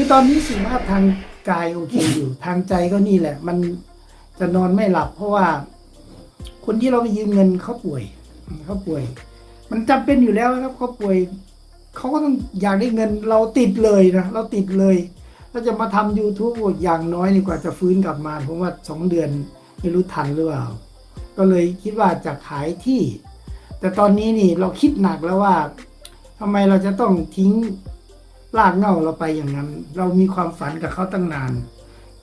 คือตอนนี้สุขภาพทางกายโอเคอยู่ ทางใจก็นี่แหละ มันจะนอนไม่หลับ เพราะว่า คนที่เราไปยืมเงินเขาป่วยเขาป่วย มันจำเป็นอยู่แล้วครับเขาป่วยเขาก็ต้องอยากได้เงินเราติดเลยนะเราติดเลยถ้าจะมาทำ YouTube อย่างน้อยนี่กว่าจะฟื้นกลับมาผมว่าสองเดือนไม่รู้ทันหรือเปล่าก็เลยคิดว่าจะขายที่ แต่ตอนนี้นี่เราคิดหนักแล้วว่าทำไมเราจะต้องทิ้ง รากเง้าเราไปอย่างนั้น เรามีความฝันกับเขาตั้งนาน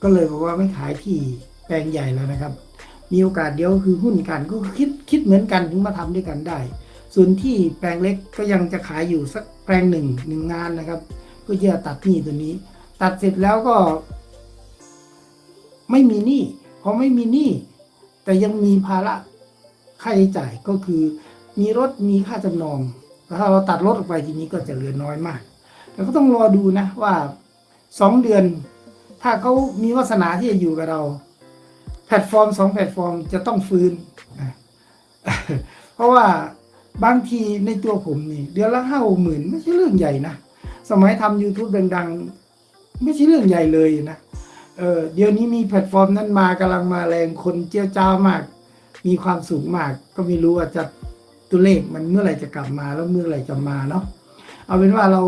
ก็เลยบอกว่าไม่ขายที่แปลงใหญ่แล้วนะครับ มีโอกาสเดียวคือหุ้นกันก็คิดคิดเหมือนกันถึงมาทำด้วยกันได้ ส่วนที่แปลงเล็กก็ยังจะขายอยู่สักแปลงหนึ่งหนึ่งงานนะครับเพื่อที่จะตัดหนี้ตัวนี้ ตัดเสร็จแล้วก็ ไม่มีหนี้พอไม่มีหนี้แต่ยังมีภาระค่าใช้จ่ายก็คือ มีรถมีค่าจำนองถ้าเราตัดรถออกไปทีนี้ก็จะเหลือน้อยมาก แต่ก็ต้องรอดูนะว่าสองเดือน ถ้าเขามีวาสนาที่จะอยู่กับเรา แพลตฟอร์มสองแพลตฟอร์มจะต้องฟื้นเพราะว่าบางทีในตัวผมนี่ เดือนละห้าหมื่นไม่ใช่เรื่องใหญ่นะ สมัยทำ YouTube ดังๆ ไม่ใช่เรื่องใหญ่เลยนะเออเดี๋ยวนี้มีแพลตฟอร์มนั้นมากำลังมาแรงคนเจียวจ้ามาก มีความสูงมาก ก็ไม่รู้ว่าจะตัวเลขมันเมื่อไหร่จะกลับมาแล้วเมื่อไหร่จะมาเนาะเอาเป็นว่าเรา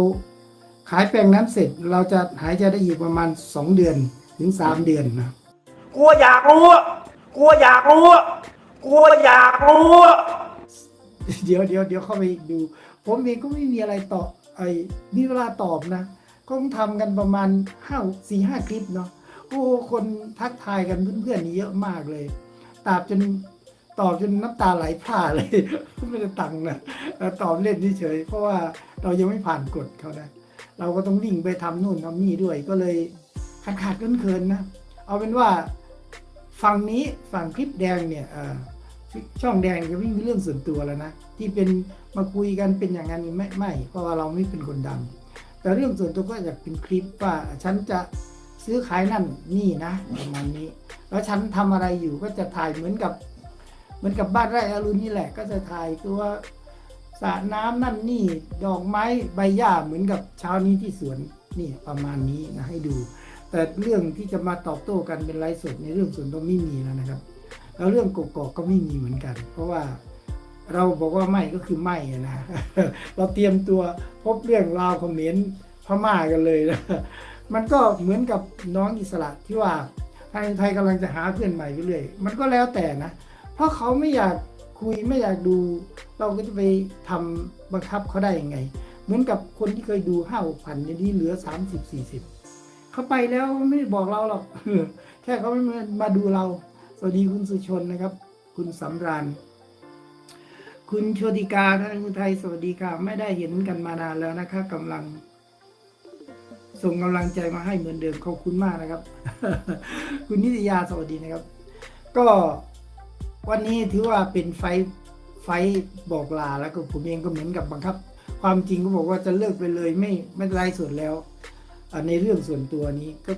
ขายแปลงนั้นเสร็จเราจะหายใจได้อีกประมาณสองเดือนถึงสามเดือนนะกลัวอยากรู้อะกลัวอยากรู้อะกลัวอยากรู้อะเดี๋ยวเดี๋ยวเดี๋ยวเข้าไปดู ผมเองก็ไม่มีอะไรตอบไอ้มีเวลาตอบนะ ก็ต้องทำกันประมาณห้าสี่ห้าคลิปเนาะโอ้คนทักทายกันเพื่อนๆนี่เยอะมากเลยตอบจนตอบจนน้ำตาไหลพร่าเลย ไม่ได้ตังค์นะเออตอบเล่นเฉยๆเพราะว่าเรายังไม่ผ่านกฎเขานะ เราก็ต้องวิ่งไปทำนู่นทำนี่ด้วย ก็เลยขาดขาดเกินเคินๆนะ เอาเป็นว่าฝั่งนี้ฝั่งคลิปแดงเนี่ยช่องแดงจะไม่มีเรื่องส่วนตัวแล้วนะ ที่เป็นมาคุยกันเป็นอย่างนั้นไม่ไม่เพราะว่าเราไม่เป็นคนดัง แต่เรื่องส่วนตัวก็อยากเป็นคลิปว่าฉันจะซื้อขายนั่นนี่นะประมาณนี้ แล้วฉันทำอะไรอยู่ก็จะถ่ายเหมือนกับ เหมือนกับบ้านไร่อรุณนี่แหละ ก็จะถ่ายตัว สระน้ำนั่นนี่ดอกไม้ใบหญ้าเหมือนกับเช้านี้ที่สวนนี่ประมาณนี้นะให้ดู แต่เรื่องที่จะมาตอบโต้กันเป็นไลฟ์สดในเรื่องส่วนตัวไม่มีแล้วนะครับ แล้วเรื่องกกอกก็ไม่มีเหมือนกัน เพราะว่าเราบอกว่าไม่ก็คือไม่นะเราเตรียมตัวพบเรื่องราวคอมเมนต์พม่ากันเลยนะมันก็เหมือนกับน้องอิสระที่ว่าไทางไทยกำลังจะหาเพื่อนใหม่ไปเรื่อยมันก็แล้วแต่นะ เพราะเขาไม่อยาก คุยไม่อยากดู เราก็จะไปทำบังคับเขาได้ยังไง เหมือนกับคนที่เคยดูห้าหกพันนี้เหลือสามสิบสี่สิบเขาไปแล้วไม่ได้บอกเราหรอกแค่เขาไม่มาดูเรา สวัสดีคุณสุชนนะครับ คุณสำราญคุณโชติกาท่านอุทัยสวัสดีค่ะ ไม่ได้เห็นกันมานานแล้วนะคะกำลัง ส่งกำลังใจมาให้เหมือนเดิมขอบคุณมากนะครับ คุณนิตยาสวัสดีนะครับ ก็ วันนี้ถือว่าเป็นไฟไฟบอกลาแล้วก็ผมเองก็เหมือนกับบังคับ ความจริงก็บอกว่าจะเลิกไปเลยไม่ไม่ไล่สดแล้วในเรื่องส่วนตัวนี้ก็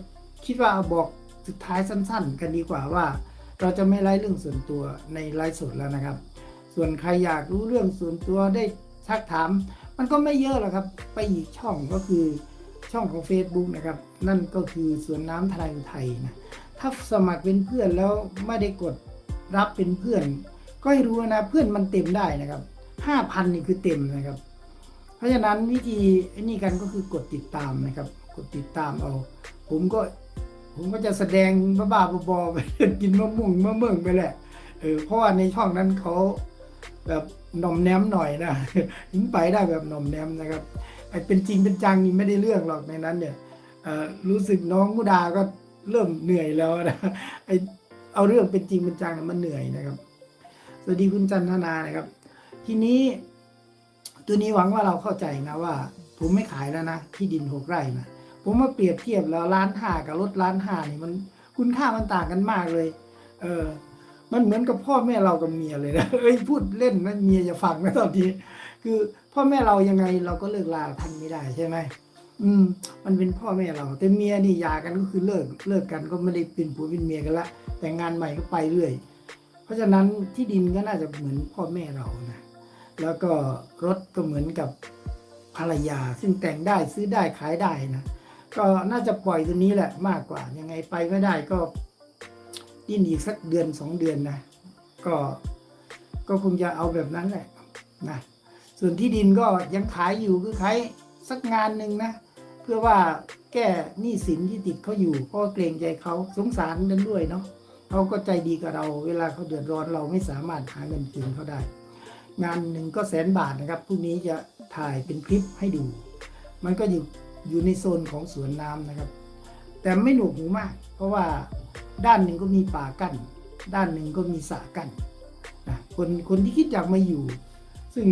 คิดว่าเอาบอกสุดท้ายสั้น ๆ กันดีกว่าว่า เราจะไม่ไล่เรื่องส่วนตัวในไลฟ์สดแล้วนะครับ ส่วนใครอยากรู้เรื่องส่วนตัวได้ทักถาม มันก็ไม่เยอะหรอกครับ ไปอีกช่องก็คือช่องของ Facebook นะครับ นั่นก็คือสวนน้ำทนายอุทัยนะถ้าสมัครเป็นเพื่อนแล้วไม่ได้กด รับเป็นเพื่อน ก็ให้รู้นะเพื่อนมันเต็มได้นะครับห้าพันนี่คือเต็มนะครับ เพราะฉะนั้นวิธีไอ้นี่กันก็คือกดติดตามนะครับ กดติดตามเอา ผมก็ผมก็จะแสดงบ้าๆบอๆไปกินมะม่วงมะเมืองไปแหละเออเพราะว่าในช่องนั้นเขาแบบนมแนมหน่อยนะถึงไปได้แบบนมแนมนะครับไอเป็นจริงเป็นจังนี่ไม่ได้เรื่องหรอกในนั้นเนี่ยรู้สึกน้องมุดาก็เริ่มเหนื่อยแล้วนะไอ เอาเรื่องเป็นจริงเป็นจังมันเหนื่อยนะครับ สวัสดีคุณจันทนานะครับ ทีนี้ตัวนี้หวังว่าเราเข้าใจนะว่า ผมไม่ขายแล้วนะที่ดินหกไร่นะผมมาเปรียบเทียบแล้วล้านห้ากับรถล้านห้านี่มันคุณค่ามันต่างกันมากเลย เออ มันเหมือนกับพ่อแม่เรากับเมียเลยนะเอ้ยพูดเล่นนะเมียอย่าฟังนะตอนนี้ คือพ่อแม่เรายังไงเราก็เลิกลาท่านไม่ได้ใช่ไหม อืม มันเป็นพ่อแม่เรา แต่เมียนี่หย่ากันก็คือเลิกเลิกกันก็ไม่ได้เป็นผัวเป็นเมียกันละ แต่งงานใหม่ก็ไปเรื่อย เพราะฉะนั้นที่ดินก็น่าจะเหมือนพ่อแม่เรานะ แล้วก็รถก็เหมือนกับภรรยา ซึ่งแต่งได้ซื้อได้ขายได้นะ ก็น่าจะปล่อยตัวนี้แหละมากกว่า ยังไงไปไม่ได้ก็ดิ้นอีกสักเดือนสองเดือนนะ ก็ก็คงจะเอาแบบนั้นแหละนะ ส่วนที่ดินก็ยังขายอยู่คือขายสักงานหนึ่งนะ พื่อว่าแก้หนี้สินที่ติดเขาอยู่เพราะเกรงใจเขาสงสารกันด้วยเนาะเขาก็ใจดีกับเรา เวลาเขาเดือดร้อนเราไม่สามารถหาเงินคืนเขาได้ งานหนึ่งก็แสนบาทนะครับพรุ่งนี้จะถ่ายเป็นคลิปให้ดู มันก็อยู่อยู่ในโซนของสวนน้ำนะครับ แต่ไม่หนวกหูมาก เพราะว่าด้านหนึ่งก็มีป่ากั้นด้านหนึ่งก็มีสระกั้นนะคนคนที่คิดอยากมาอยู่ ซึ่ง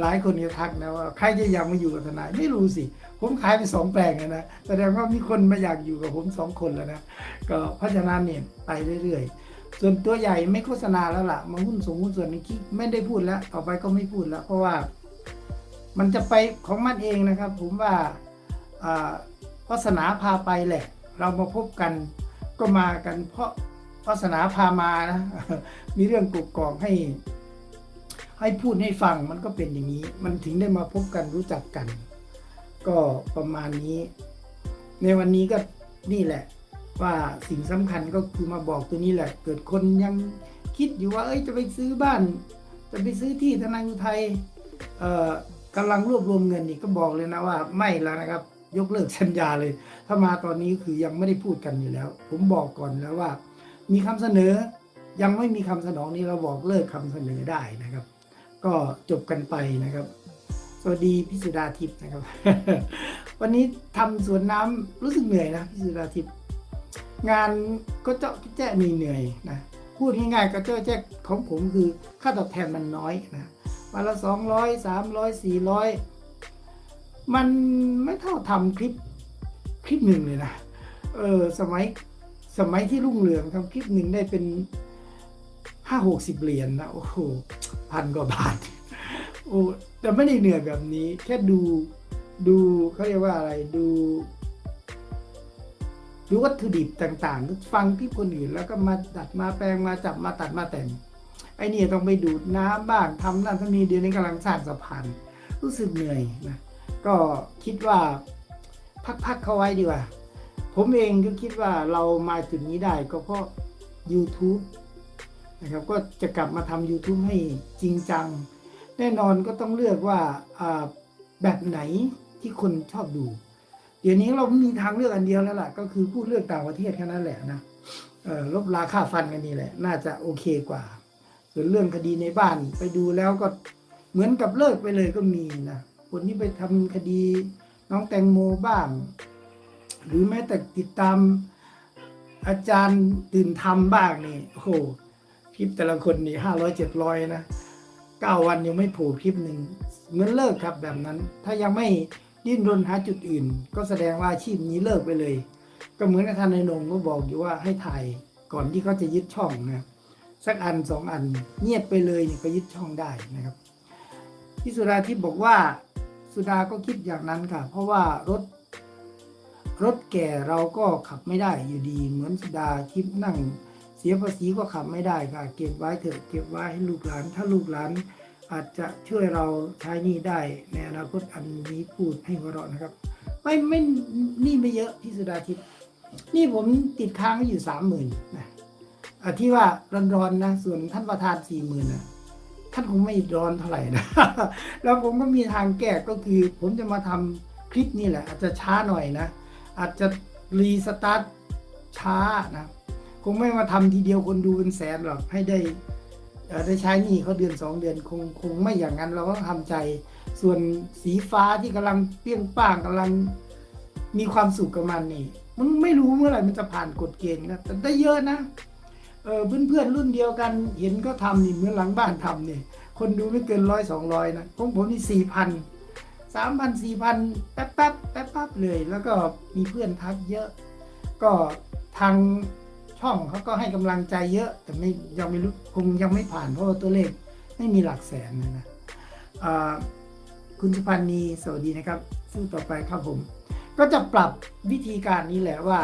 หลายคนก็ทักนะว่าใครจะอยากมาอยู่กับทนายไม่รู้สิ ผมขายไปสองแปลงแล้วนะแสดงว่ามีคนมาอยากอยู่กับผมสองคนแล้วนะก็เพราะฉะนั้นเนี่ยไปเรื่อยๆ ส่วนตัวใหญ่ไม่โฆษณาแล้วล่ะมาหุ้นส่งหุ้นส่วนนี้คิดไม่ได้พูดแล้ว ต่อไปก็ไม่พูดแล้ว เพราะว่า มันจะไปของมันเองนะครับ ผมว่าวาสนาพาไปแหละ เรามาพบกันก็มากัน เพราะวาสนาพามานะมีเรื่องกุกกอกให้ ให้พูดให้ฟังมันก็เป็นอย่างนี้ มันถึงได้มาพบกันรู้จักกัน ก็ประมาณนี้ ในวันนี้ก็นี่แหละ ว่าสิ่งสำคัญก็คือมาบอกตัวนี้แหละ เกิดคนยังคิดอยู่ว่า เอ้ยจะไปซื้อบ้าน จะไปซื้อที่ธนาคารไทยเอ่อกำลังรวบรวมเงินนี่ก็บอกเลยนะว่าไม่แล้วนะครับ ยกเลิกสัญญาเลย ถ้ามาตอนนี้คือยังไม่ได้พูดกันอยู่แล้ว ผมบอกก่อนแล้วว่า มีคำเสนอยังไม่มีคำสนองนี้เราบอกเลิกคำเสนอได้นะครับ ก็จบกันไปนะครับ วัสดีพิสุดาทิพย์นะครับ วันนี้ทำสวนน้ำรู้สึกเหนื่อยนะพิสุดาทิพย์งานก็เจาะแจ๊ะมีเหนื่อยนะพูดง่ายๆก็เจ้าแจ๊ะของผมคือค่าตอบแทนมันน้อยนะวันละสองร้อยสามร้อยสี่ร้อยมันไม่เท่าทำคลิปคลิปหนึ่งเลยนะเออสมัยสมัยที่รุ่งเรืองทำคลิปหนึ่งได้เป็นห้าหกสิบเหรียญนะโอ้โหพันกว่าบาทโอ้ แต่ไม่ได้เหนื่อยแบบนี้ แค่ดูดูเขาเรียกว่าอะไรดูดูวัตถุดิบต่างๆ ฟังคลิปคนอื่นแล้วก็มาดัดมาแปลงมาจับมาตัดมาแต่งไอ้นี่ต้องไปดูดน้ำบ้างทำนั่นทำนี่เดี๋ยวนี้กำลังสร้างสะพานรู้สึกเหนื่อยนะก็คิดว่าพักๆเขาไว้ดีกว่า ผมเองก็คิดว่าเรามาจุดนี้ได้ก็เพราะ YouTube นะครับก็จะกลับมาทำ YouTube ให้จริงจัง แน่นอนก็ต้องเลือกว่าแบบไหนที่คนชอบดู เดี๋ยวนี้เรามีทางเลือกอันเดียวแล้วล่ะ ก็คือพูดเลือกต่างประเทศแค่นั้นแหละนะลบราค่าฟันกันนี่แหละ น่าจะโอเคกว่า ส่วนเรื่องคดีในบ้านไปดูแล้วก็เหมือนกับเลิกไปเลยก็มีนะคนที่ไปทำคดีน้องแตงโมบ้าง หรือแม้แต่ติดตามอาจารย์ตื่นทำบ้างนี่โอ้โหคลิปแต่ละคนนี่ห้าร้อยเจ็ดร้อยนะ เก้าวันยังไม่โผล่คลิปหนึ่งเหมือนเลิกครับแบบนั้น ถ้ายังไม่ดิ้นรนหาจุดอื่น ก็แสดงว่าอาชีพนี้เลิกไปเลย ก็เหมือนกับท่านนายนงก็บอกอยู่ว่าให้ถ่ายก่อนที่เขาจะยึดช่องนะสักอันสองอันเงียบไปเลยเนี่ยก็ยึดช่องได้นะครับพี่สุดาทิพย์บอกว่าสุดาก็คิดอย่างนั้นค่ะ เพราะว่ารถรถแก่เราก็ขับไม่ได้อยู่ดี เหมือนสุดาทิพย์นั่ง เสียภาษีก็ขับไม่ได้ค่ะ เก็บไว้เถอะเก็บไว้ให้ลูกหลาน ถ้าลูกหลานอาจจะช่วยเราใช้หนี่ได้ในอนาคตอันนี้พูดให้หัวเราะนะครับ ไม่ไม่นี่ไม่เยอะพี่สุดาทิพย์นี่ผมติดค้างอยู่สามหมื่นนะที่ว่าร้อนๆนะ ส่วนท่านประธานสี่หมื่นนะท่านคงไม่ร้อนเท่าไหร่นะ แล้วผมก็มีทางแก้ก็คือ ผมจะมาทำคลิปนี่แหละ อาจจะช้าหน่อยนะ อาจจะรีสตาร์ทช้านะ งไม่มาทำทีเดียวคนดูเป็นแสนหรอกให้ได้ได้ใช้หนี่เขาเดือนสองเดือนคงคงไม่อย่างนั้นเราก็ทำใจ ส่วนสีฟ้าที่กำลังเปี้ยงป้างกำลังมีความสุขกับมันนี่มันไม่รู้เมื่อไหร่มันจะผ่านกฎเกณฑ์นะแต่ได้เยอะนะเออเพื่อนเพื่อนๆรุ่นเดียวกัน เห็นก็ทำนี่เหมือนหลังบ้านทำนี่คนดูไม่เกินร้อยสองร้อยนะของผมนี่สี่พันสามพันสี่พันแป๊บแป๊บแป๊บแป๊บเลย แล้วก็มีเพื่อนทักเยอะ ก็ทาง ช่องเขาก็ให้กำลังใจเยอะ แต่ไม่ยังไม่รู้คงยังไม่ผ่านเพราะว่าตัวเลขไม่มีหลักแสนนะนะคุณสุพันธ์นีสวัสดีนะครับสู้ต่อไปครับผม ก็จะปรับวิธีการนี้แหละว่า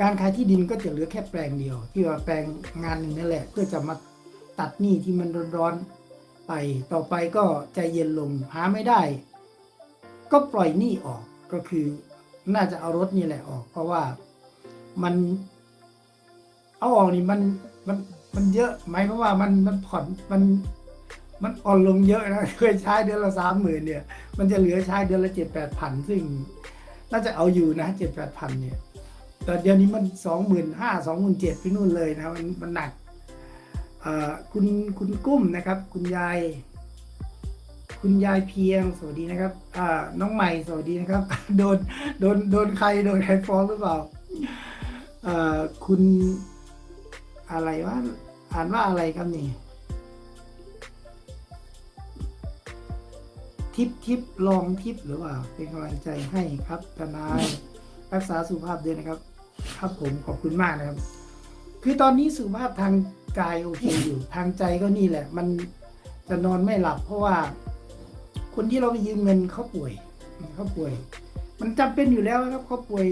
การขายที่ดินก็จะเหลือแค่แปลงเดียว ที่ว่าแปลงงานหนึ่งนั่นแหละ เพื่อจะมาตัดหนี้ที่มันร้อนๆไปต่อไปก็ใจเย็นลงหาไม่ได้ ก็ปล่อยหนี้ออกก็คือน่าจะเอารถนี่แหละออก เพราะว่ามัน เอาออกนี่มันมันมันเยอะหมายความว่ามันมันผ่อนมันมันอ่อนลงเยอะนะเคยใช้เดือนละสามหมื่นเนี่ย มันจะเหลือใช้เดือนละเจ็ดแปดพันซึ่ง น่าจะเอาอยู่นะเจ็ดแปดพันเนี่ยแต่เดี๋ยวนี้มันสองหมื่นห้าสองหมื่นเจ็ดไปนู่นเลยนะมันมันหนักคุณคุณกุ้มนะครับ คุณยาย คุณยายเพียงสวัสดีนะครับน้องใหม่สวัสดีนะครับ โดนโดนโดนใครโดนใครฟ้องหรือเปล่าคุณ อะไรวะอ่านว่าอะไรครับนี่ ทิปทิปลองทิปหรือเปล่า เป็นกำลังใจให้ครับทนายรักษาสุขภาพด้วยนะครับ ครับผมขอบคุณมากนะครับ คือตอนนี้สุขภาพทางกายโอเคอยู่ ทางใจก็นี่แหละ มันจะนอนไม่หลับ เพราะว่า คนที่เราไปยืมเงินเขาป่วยเขาป่วย มันจำเป็นอยู่แล้วครับเขาป่วย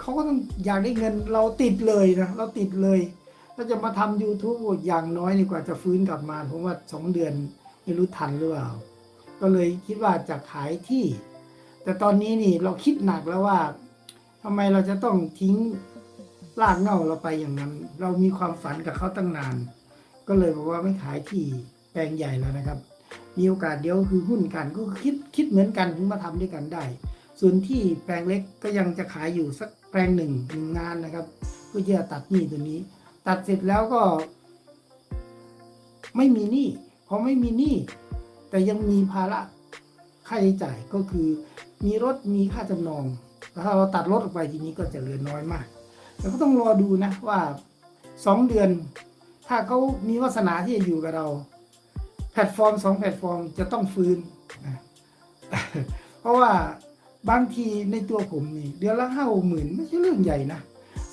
เขาก็ต้องอยากได้เงินเราติดเลยนะเราติดเลย เราจะมาทำ YouTube อย่างน้อยนี่กว่าจะฟื้นกลับมาผมว่าสองเดือนไม่รู้ทันหรือเปล่า ก็เลยคิดว่าจะขายที่ แต่ตอนนี้นี่เราคิดหนักแล้วว่าทำไมเราจะต้องทิ้งรากเหง้าเราไปอย่างนั้น เรามีความฝันกับเขาตั้งนาน ก็เลยบอกว่าไม่ขายที่แปลงใหญ่แล้วนะครับ มีโอกาสเดียวคือหุ้นกันก็คิดคิดเหมือนกันถึงมาทำด้วยกันได้ ส่วนที่แปลงเล็กก็ยังจะขายอยู่สักแปลงหนึ่งหนึ่งงานนะครับเพื่อที่จะตัดหนี้ตัวนี้ ตัดเสร็จแล้วก็ ไม่มีหนี้พอไม่มีหนี้แต่ยังมีภาระค่าใช้จ่ายก็คือ มีรถมีค่าจำนองถ้าเราตัดรถออกไปทีนี้ก็จะเหลือน้อยมากแต่ก็ต้องรอดูนะว่าสองเดือน ถ้าเขามีวาสนาที่จะอยู่กับเรา แพลตฟอร์มสองแพลตฟอร์มจะต้องฟื้นนะเพราะว่าบางทีในตัวผมนี่ เดือนละห้าหมื่นไม่ใช่เรื่องใหญ่นะ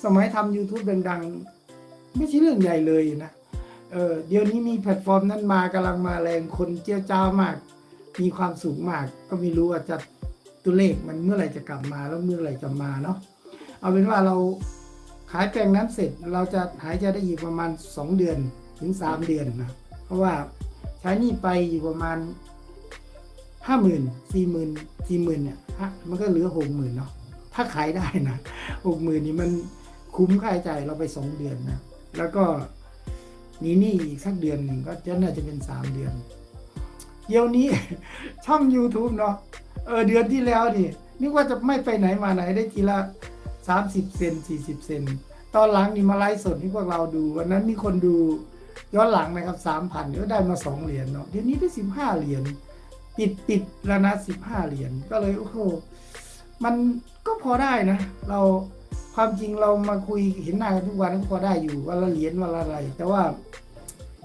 สมัยทำ YouTube ดังๆ ไม่ใช่เรื่องใหญ่เลยนะเออเดี๋ยวนี้มีแพลตฟอร์มนั้นมากำลังมาแรงคนเจ้าเจ้ามาก มีความสูงมาก ก็ไม่รู้ว่าจะตัวเลขมันเมื่อไหร่จะกลับมาแล้วเมื่อไหร่จะมาเนาะเอาเป็นว่าเราขายแปลงนั้นเสร็จเราจะหายใจได้อีกประมาณ 2 เดือนถึง 3 เดือนนะเพราะว่าใช้นี่ไปอยู่ประมาณห้าหมื่นสี่หมื่นสี่หมื่นเนี่ยฮะมันก็เหลือหกหมื่นเนาะถ้าขายได้นะหกหมื่นนี่มันคุ้มค่าใช้จ่ายเราไปสองเดือนนะ แล้วก็นี่นี่อีกสักเดือนหนึ่งก็จะน่าจะเป็นสามเดือน เดี๋ยวนี้ ช่อง YouTube เนาะเออเดือนที่แล้วนี่นึกว่าจะไม่ไปไหนมาไหนได้ทีละสามสิบเซนสี่สิบเซนตอนหลังนี่มาไลฟ์สดให้พวกเราดูวันนั้นมีคนดูย้อนหลังนะครับสามพันก็ได้มาสองเหรียญเนาะเดี๋ยวนี้ได้สิบห้าเหรียญปิดปิดแล้วนะสิบห้าเหรียญก็เลยโอ้โหมันก็พอได้นะ เรา ความจริงเรามาคุยเห็นหน้ากันทุกวันก็พอได้อยู่วันละเหรียญวันละอะไร แต่ว่า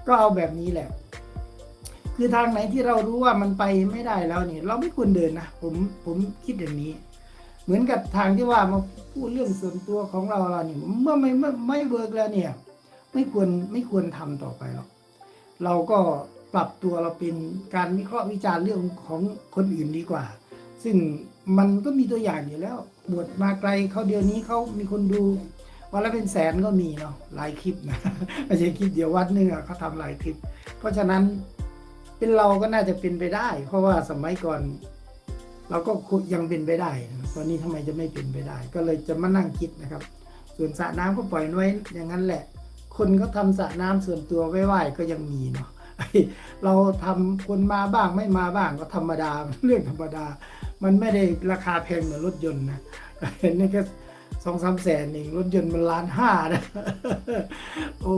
ก็เอาแบบนี้แหละ คือทางไหนที่เรารู้ว่ามันไปไม่ได้แล้วเนี่ยเราไม่ควรเดินนะผมผมคิดอย่างนี้ เหมือนกับทางที่ว่ามาพูดเรื่องส่วนตัวของเราเราเนี่ยเมื่อไม่ไม่ไม่เวิร์กแล้วเนี่ย ไม่ควรไม่ควรทำต่อไปหรอกเราก็ปรับตัวเราเป็นการวิเคราะห์วิจารณ์เรื่องของคนอื่นดีกว่า ซึ่ง มันก็มีตัวอย่างอยู่แล้ว บวชมาไกลเขาเดียวนี้เขามีคนดูวันละเป็นแสนก็มีเนาะหลายคลิปนะไม่ใช่คลิปเดียววัดนึงอะเขาทำหลายคลิป เพราะฉะนั้นเป็นเราก็น่าจะเป็นไปได้ เพราะว่าสมัยก่อน เราก็ยังเป็นไปได้ตอนนี้ทำไมจะไม่เป็นไปได้ ก็เลยจะมานั่งคิดนะครับ ส่วนสระน้ำก็ปล่อยไว้อย่างนั้นแหละ คนก็ทำสระน้ำส่วนตัวไว้ไหวก็ยังมีเนาะเราทำคนมาบ้างไม่มาบ้างก็ธรรมดาเรื่องธรรมดา มันไม่ได้ราคาแพงเหมือนรถยนต์นะเห็นนี่ก็สองสามแสนเองรถยนต์มันล้านห้านะ โอ้